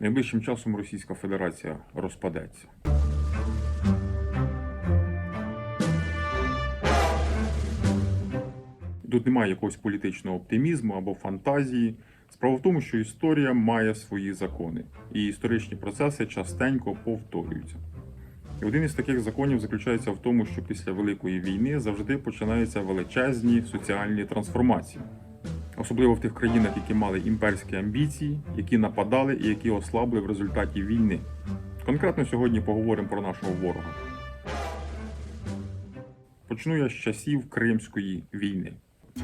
Найближчим часом Російська Федерація розпадеться. Тут немає якогось політичного оптимізму або фантазії. Справа в тому, що історія має свої закони, і історичні процеси частенько повторюються. І один із таких законів заключається в тому, що після Великої війни завжди починаються величезні соціальні трансформації, особливо в тих країнах, які мали імперські амбіції, які нападали і які ослабли в результаті війни. Конкретно сьогодні поговоримо про нашого ворога. Почну я з часів Кримської війни.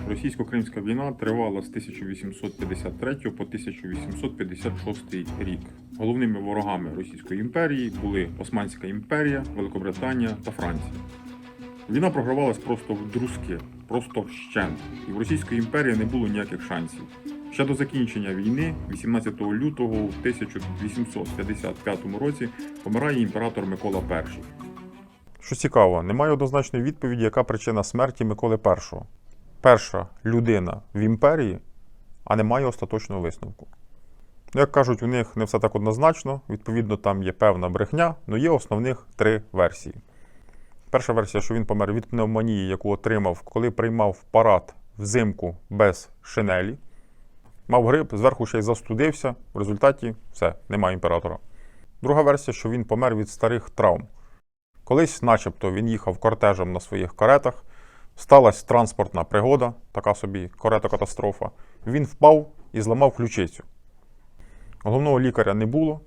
Російсько-кримська війна тривала з 1853 по 1856 рік. Головними ворогами Російської імперії були Османська імперія, Великобританія та Франція. Війна програвалась просто в друзки, просто вщент, і в Російської імперії не було ніяких шансів. Ще до закінчення війни, 18 лютого в 1855 році, помирає імператор Микола І. Що цікаво, немає однозначної відповіді, яка причина смерті Миколи І. Перша людина в імперії, а немає остаточного висновку. Ну, як кажуть, у них не все так однозначно, відповідно, там є певна брехня, але є основних три версії. Перша версія, що він помер від пневмонії, яку отримав, коли приймав парад взимку без шинелі. Мав грип, зверху ще й застудився, в результаті все, немає імператора. Друга версія, що він помер від старих травм. Колись, начебто, він їхав кортежем на своїх каретах, сталася транспортна пригода, така собі карета-катастрофа. Він впав і зламав ключицю. Головного лікаря не було.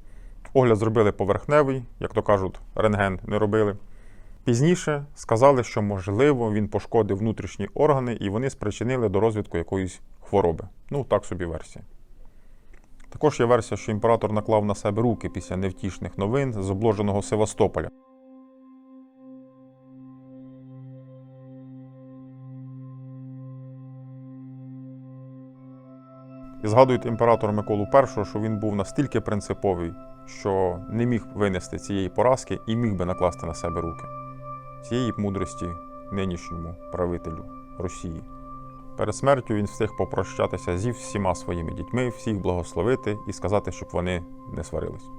Огляд зробили поверхневий, як то кажуть, рентген не робили. Пізніше сказали, що можливо він пошкодив внутрішні органи і вони спричинили до розвитку якоїсь хвороби. Ну, так собі версія. Також є версія, що імператор наклав на себе руки після невтішних новин з обложеного Севастополя. І згадують імператора Миколу І, що він був настільки принциповий, що не міг винести цієї поразки і міг би накласти на себе руки. Цієї мудрості нинішньому правителю Росії. Перед смертю він встиг попрощатися зі всіма своїми дітьми, всіх благословити і сказати, щоб вони не сварились.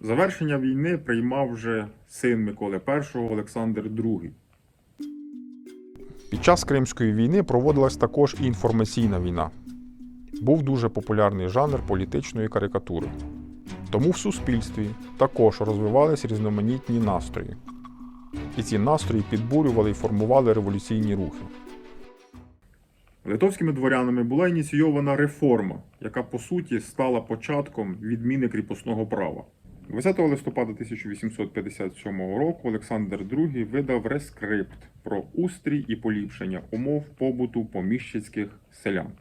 Завершення війни приймав вже син Миколи І Олександр II. Під час Кримської війни проводилась також і інформаційна війна. Був дуже популярний жанр політичної карикатури. Тому в суспільстві також розвивались різноманітні настрої. І ці настрої підбурювали і формували революційні рухи. Литовськими дворянами була ініційована реформа, яка по суті стала початком відміни кріпосного права. 20 листопада 1857 року Олександр II видав рескрипт про устрій і поліпшення умов побуту поміщицьких селян.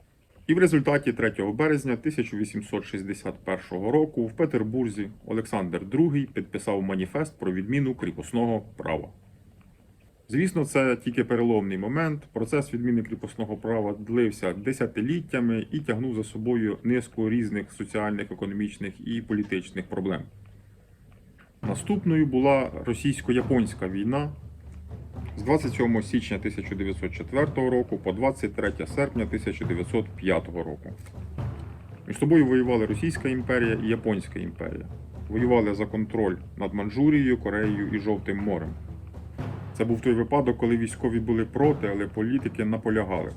І в результаті 3 березня 1861 року в Петербурзі Олександр II підписав маніфест про відміну кріпосного права. Звісно, це тільки переломний момент. Процес відміни кріпосного права длився десятиліттями і тягнув за собою низку різних соціальних, економічних і політичних проблем. Наступною була російсько-японська війна з 27 січня 1904 року по 23 серпня 1905 року. Між собою воювали Російська імперія і Японська імперія. Воювали за контроль над Манчжурією, Кореєю і Жовтим морем. Це був той випадок, коли військові були проти, але політики наполягали.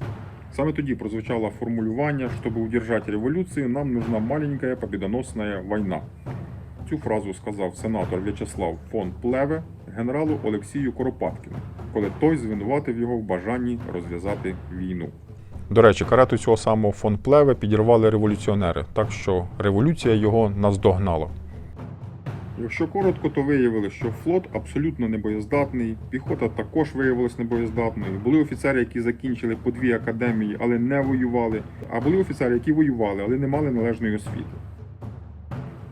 Саме тоді прозвучало формулювання, щоб удержати революцію, нам нужна маленька побідоносна війна. Цю фразу сказав сенатор В'ячеслав фон Плеве генералу Олексію Коропаткіну, коли той звинуватив його в бажанні розв'язати війну. До речі, карету цього самого фон Плеве підірвали революціонери, так що революція його наздогнала. Якщо коротко, то виявили, що флот абсолютно небоєздатний, піхота також виявилась небоєздатною. Були офіцери, які закінчили по дві академії, але не воювали. А були офіцери, які воювали, але не мали належної освіти.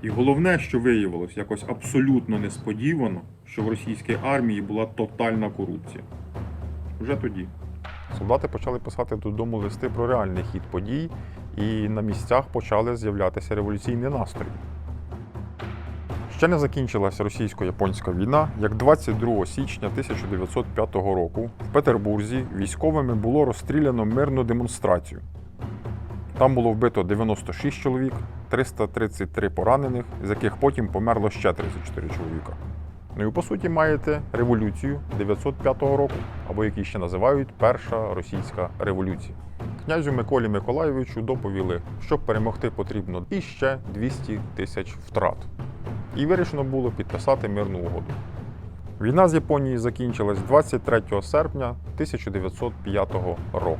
І головне, що виявилось якось абсолютно несподівано, що в російській армії була тотальна корупція. Вже тоді. Солдати почали писати додому листи про реальний хід подій, і на місцях почали з'являтися революційні настрої. Ще не закінчилася російсько-японська війна, як 22 січня 1905 року в Петербурзі військовими було розстріляно мирну демонстрацію. Там було вбито 96 чоловік, 333 поранених, з яких потім померло ще 34 чоловіка. Ну і по суті маєте революцію 905 року, або який ще називають Перша російська революція. Князю Миколі Миколайовичу доповіли, щоб перемогти потрібно іще 200 тисяч втрат. І вирішено було підписати мирну угоду. Війна з Японією закінчилась 23 серпня 1905 року.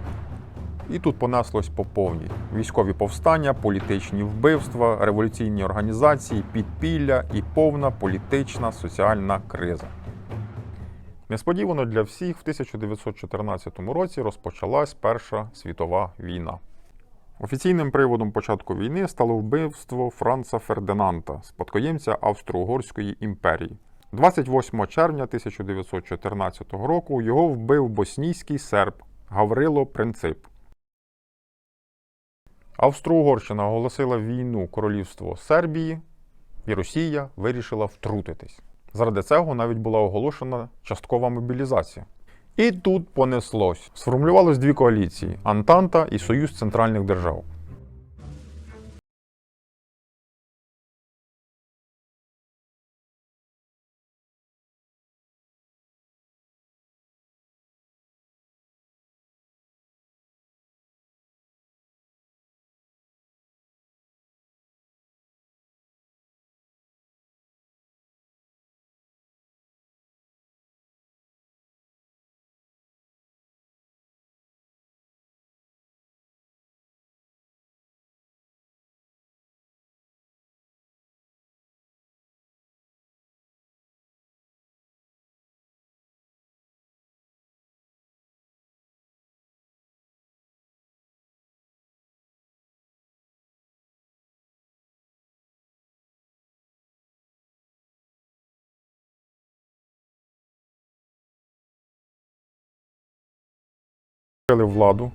І тут понеслось по повній: військові повстання, політичні вбивства, революційні організації, підпілля і повна політична соціальна криза. Несподівано для всіх в 1914 році розпочалась Перша світова війна. Офіційним приводом початку війни стало вбивство Франца Фердинанда, спадкоємця Австро-Угорської імперії. 28 червня 1914 року його вбив боснійський серб Гаврило Принцип. Австро-Угорщина оголосила війну королівству Сербії, і Росія вирішила втрутитись. Заради цього навіть була оголошена часткова мобілізація. І тут понеслось. Сформулювалось дві коаліції: Антанта і Союз центральних держав. Знищили владу,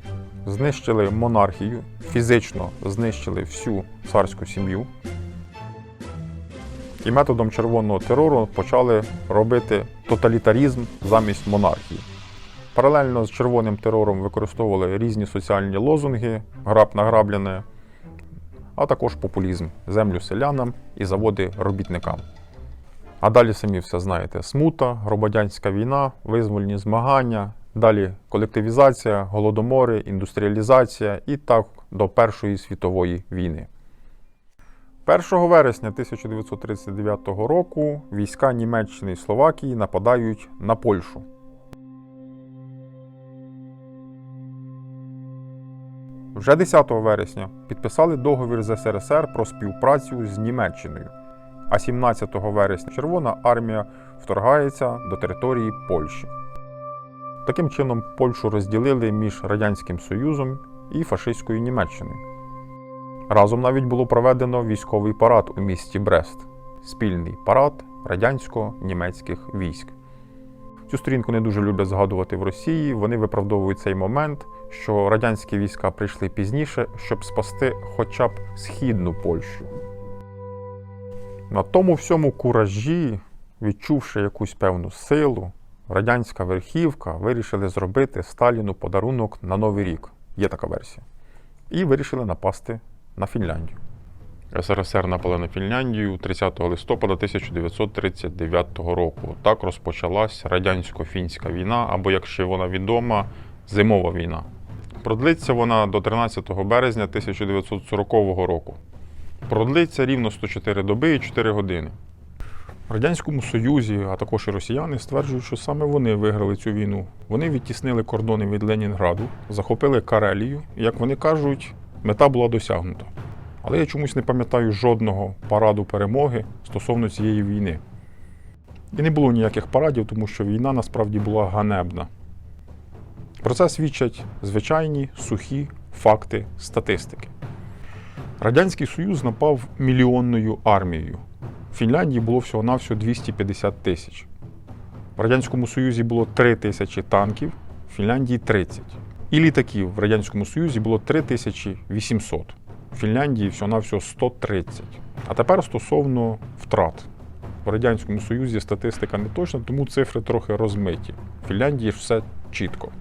знищили монархію, фізично знищили всю царську сім'ю. І методом червоного терору почали робити тоталітарізм замість монархії. Паралельно з червоним терором використовували різні соціальні лозунги, граб награблене, а також популізм, землю селянам і заводи робітникам. А далі самі все знаєте: смута, громадянська війна, визвольні змагання, далі колективізація, голодомори, індустріалізація і так до Першої світової війни. 1 вересня 1939 року війська Німеччини і Словакії нападають на Польщу. Вже 10 вересня підписали договір з СРСР про співпрацю з Німеччиною. А 17 вересня Червона армія вторгається до території Польщі. Таким чином, Польщу розділили між Радянським Союзом і фашистською Німеччиною. Разом навіть було проведено військовий парад у місті Брест спільний парад радянсько-німецьких військ. Цю сторінку не дуже люблять згадувати в Росії. Вони виправдовують цей момент, що радянські війська прийшли пізніше, щоб спасти хоча б східну Польщу. На тому всьому куражі, відчувши якусь певну силу, радянська верхівка вирішили зробити Сталіну подарунок на Новий рік. Є така версія. І вирішили напасти на Фінляндію. СРСР напали на Фінляндію 30 листопада 1939 року. Так розпочалась радянсько-фінська війна, або, як ще вона відома, зимова війна. Продлиться вона до 13 березня 1940 року. Продлиться рівно 104 доби і 4 години. Радянському Союзі, а також і росіяни стверджують, що саме вони виграли цю війну. Вони відтіснили кордони від Ленінграду, захопили Карелію, і, як вони кажуть, мета була досягнута. Але я чомусь не пам'ятаю жодного параду перемоги стосовно цієї війни. І не було ніяких парадів, тому що війна насправді була ганебна. Про це свідчать звичайні сухі факти статистики. Радянський Союз напав мільйонною армією. Фінляндії було всього-навсього 250 тисяч. В Радянському Союзі було 3 тисячі танків, в Фінляндії 30. І літаків в Радянському Союзі було 3800. В Фінляндії всього-навсього 130. А тепер стосовно втрат. В Радянському Союзі статистика не точна, тому цифри трохи розмиті. В Фінляндії все чітко.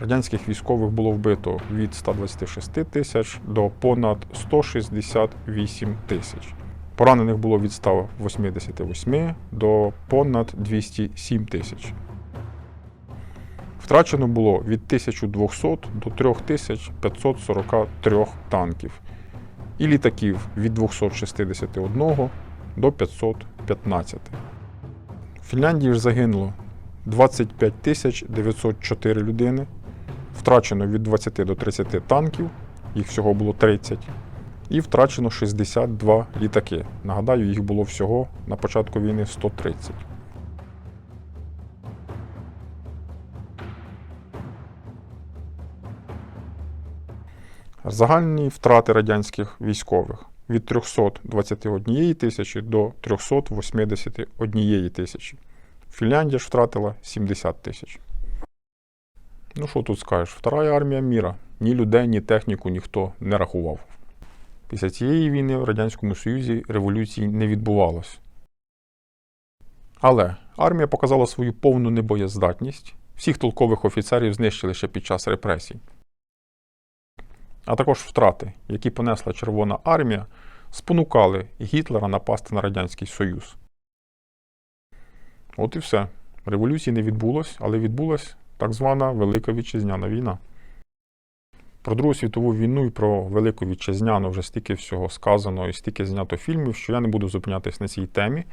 радянських військових було вбито від 126 тисяч до понад 168 тисяч. Поранених було від 188 до понад 207 тисяч. Втрачено було від 1200 до 3543 танків і літаків від 261 до 515. В Фінляндії ж загинуло 25 тисяч 904 людини. Втрачено від 20 до 30 танків, їх всього було 30. І втрачено 62 літаки. Нагадаю, їх було всього на початку війни 130. Загальні втрати радянських військових від 321 тисячі до 381 тисячі. Фінляндія ж втратила 70 тисяч. Ну що тут скажеш? Вторая армія міра. Ні людей, ні техніку ніхто не рахував. Після цієї війни в Радянському Союзі революції не відбувалось. Але армія показала свою повну небоєздатність. Всіх толкових офіцерів знищили ще під час репресій. А також втрати, які понесла Червона армія, спонукали Гітлера напасти на Радянський Союз. От і все. Революції не відбулось, але відбулась так звана Велика Вітчизняна війна. Про Другу світову війну і про Велику Вітчизняну вже стільки всього сказано і стільки знято фільмів, що я не буду зупинятись на цій темі.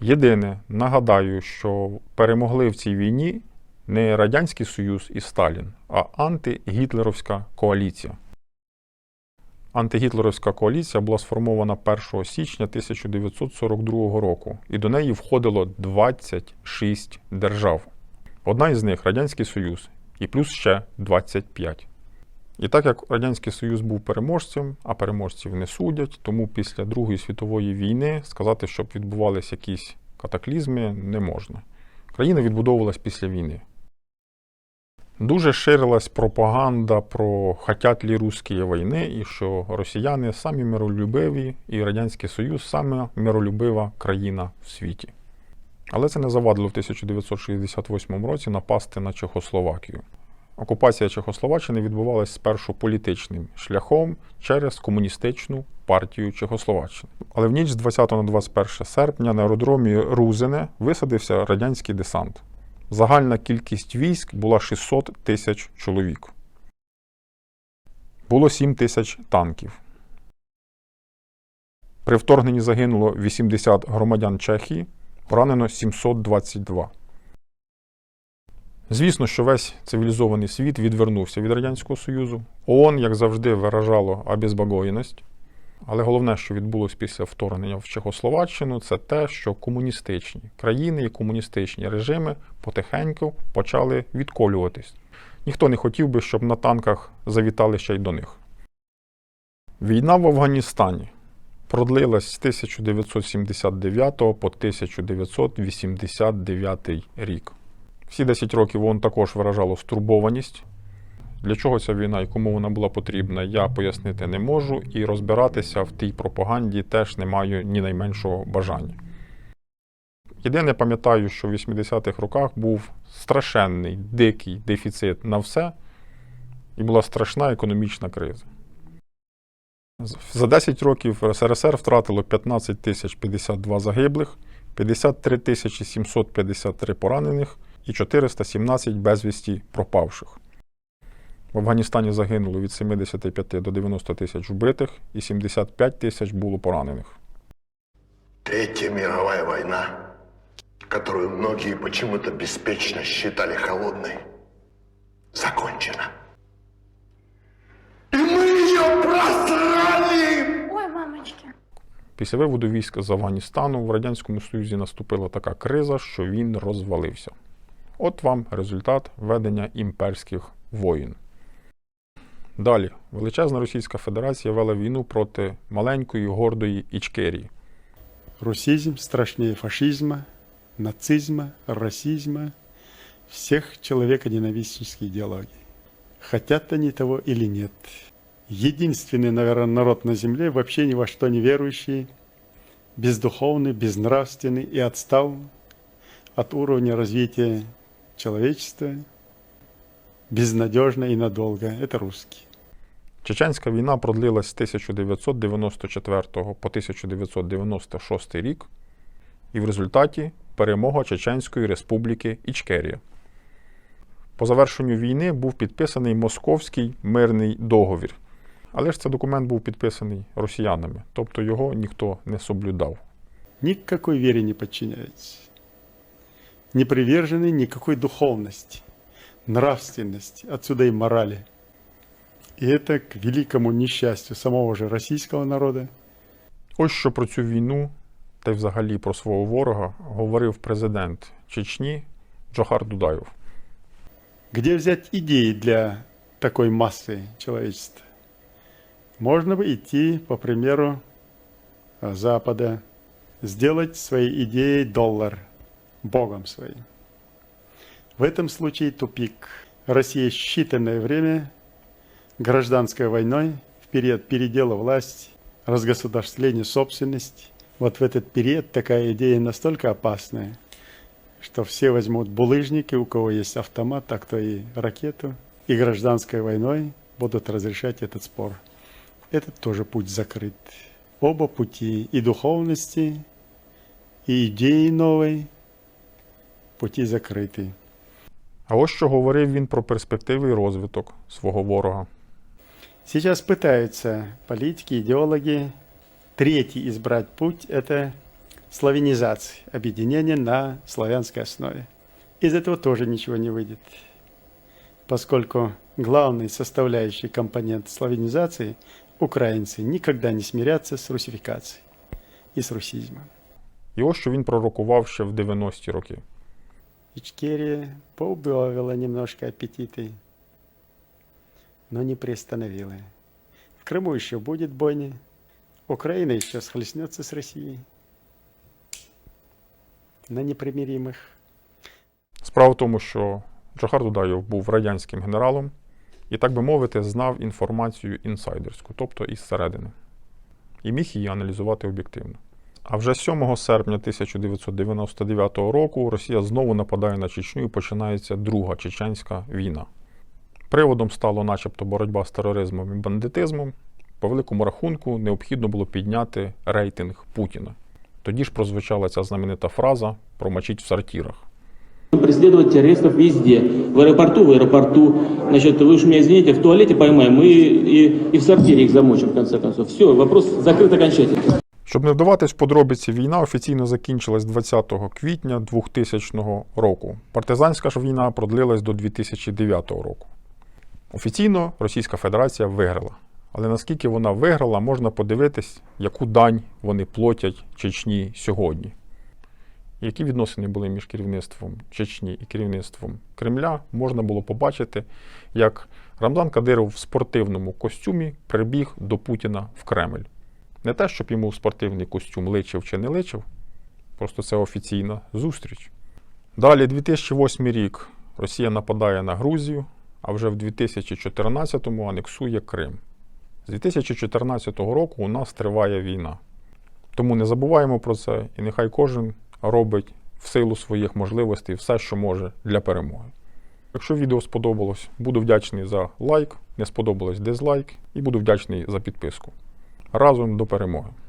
Єдине, нагадаю, що перемогли в цій війні не Радянський Союз і Сталін, а антигітлеровська коаліція. Антигітлеровська коаліція була сформована 1 січня 1942 року, і до неї входило 26 держав. Одна із них Радянський Союз, і плюс ще 25. І так як Радянський Союз був переможцем, а переможців не судять, тому після Другої світової війни сказати, щоб відбувалися якісь катаклізми, не можна. Країна відбудовувалась після війни. Дуже ширилась пропаганда про хотять лі русські війни, і що росіяни самі миролюбиві, і Радянський Союз саме миролюбива країна в світі. Але це не завадило в 1968 році напасти на Чехословакію. Окупація Чехословаччини відбувалася спершу політичним шляхом через комуністичну партію Чехословаччини. Але в ніч з 20 на 21 серпня на аеродромі Рузине висадився радянський десант. Загальна кількість військ була 600 тисяч чоловік. Було 7 тисяч танків. При вторгненні загинуло 80 громадян Чехії, поранено 722. Звісно, що весь цивілізований світ відвернувся від Радянського Союзу. ООН, як завжди, виражало обезбагоєність. Але головне, що відбулося після вторгнення в Чехословаччину, це те, що комуністичні країни і комуністичні режими потихеньку почали відколюватись. Ніхто не хотів би, щоб на танках завітали ще й до них. Війна в Афганістані продлилась з 1979 по 1989 рік. Всі 10 років ООН також виражало стурбованість. Для чого ця війна і кому вона була потрібна, я пояснити не можу, і розбиратися в тій пропаганді теж не маю ні найменшого бажання. Єдине пам'ятаю, що в 80-х роках був страшенний дикий дефіцит на все, і була страшна економічна криза. За 10 років СРСР втратило 15 тисяч 52 загиблих, 53 тисячі 753 поранених і 417 безвісті пропавших. В Афганістані загинуло від 75 до 90 тисяч вбитих і 75 тисяч було поранених. Третья мировая война, которую многие почему-то беспечно считали холодной, закончена. И мы ее просрали! Ой, мамочки. Після виводу військ з Афганістану в Радянському Союзі наступила така криза, що він розвалився. От вам результат ведення імперських воїн. Далі, величезна Російська Федерація вела війну проти маленької гордої Ічкерії. Русизм страшнее фашизма, нацизма, расизма, всех человеконенавистнических идеологий. Хотят они того или нет. Единственный, наверное, народ на земле, вообще ни во что не верующий, бездуховный, безнравственный и отстал от уровня развития человечества. безнадежно и надолго. Это русские. Чеченська війна продлилась з 1994 по 1996 рік, і в результаті перемога Чеченської республіки Ічкерія. По завершенню війни був підписаний Московський мирний договір. Але ж цей документ був підписаний росіянами, тобто його ніхто не соблюдав. Никакой вере не подчиняются. Не привержены никакой духовности, нравственности, отсюда и морали. И это к великому несчастью самого же российского народа, Ось що про цю війну та й взагалі про свого ворога говорив президент Чечні Джохар Дудаєв. Где взять идеи для такой массы человечества? Можно бы идти по примеру а, Запада, сделать своей идеей доллар, богом своим. В этом случае тупик. Россия считанное время гражданской войной в период передела власти, разгосударствления собственности. Вот в этот период такая идея настолько опасная, что все возьмут булыжники, у кого есть автомат, а кто и ракету, и гражданской войной будут разрешать этот спор. Этот тоже путь закрыт. Оба пути и духовности, и идеи новой пути закрыты. А ось що говорив він про перспективи і розвиток свого ворога. Сейчас пытаются политики, идеологи третий избрать путь – это славянизация, объединение на славянской основе. Из этого тоже ничего не выйдет, поскольку главный составляющий компонент славянизации – украинцы никогда не смирятся с русификацией и с русизмом. І ось що він пророкував ще в 90-ті роки. Ичкерия поубавила немножко аппетиты, но не приостановила. В Крыму еще будет бойня. Украина еще схлестнется с Россией на непримиримых. Справа в тому, що Джохар Дудаєв був радянським генералом і, так би мовити, знав інформацію інсайдерську, тобто із середини, і міг її аналізувати об'єктивно. А вже 7 серпня 1999 року Росія знову нападає на Чечню і починається Друга чеченська війна. Приводом стало начебто боротьба з тероризмом і бандитизмом. По великому рахунку необхідно було підняти рейтинг Путіна. Тоді ж прозвучала ця знаменита фраза промочить в сортирах. преследовать террористов везде. В аэропорту, в аэропорту. Значит, вы уж меня извините, в туалете поймаем и, и, и в сортире их замочим, в конце концов. Все, вопрос закрыт окончательно. Щоб не вдаватись в подробиці, війна офіційно закінчилась 20 квітня 2000 року. Партизанська ж війна продлилась до 2009 року. Офіційно Російська Федерація виграла. Але наскільки вона виграла, можна подивитись, яку дань вони платять Чечні сьогодні. Які відносини були між керівництвом Чечні і керівництвом Кремля, можна було побачити, як Рамзан Кадиров в спортивному костюмі прибіг до Путіна в Кремль. Не те, щоб йому спортивний костюм личив чи не личив, просто це офіційна зустріч. Далі, 2008 рік, Росія нападає на Грузію, а вже в 2014-му анексує Крим. З 2014 року у нас триває війна. Тому не забуваємо про це, і нехай кожен робить в силу своїх можливостей все, що може для перемоги. Якщо відео сподобалось, буду вдячний за лайк, не сподобалось дизлайк і буду вдячний за підписку. Разом до перемоги!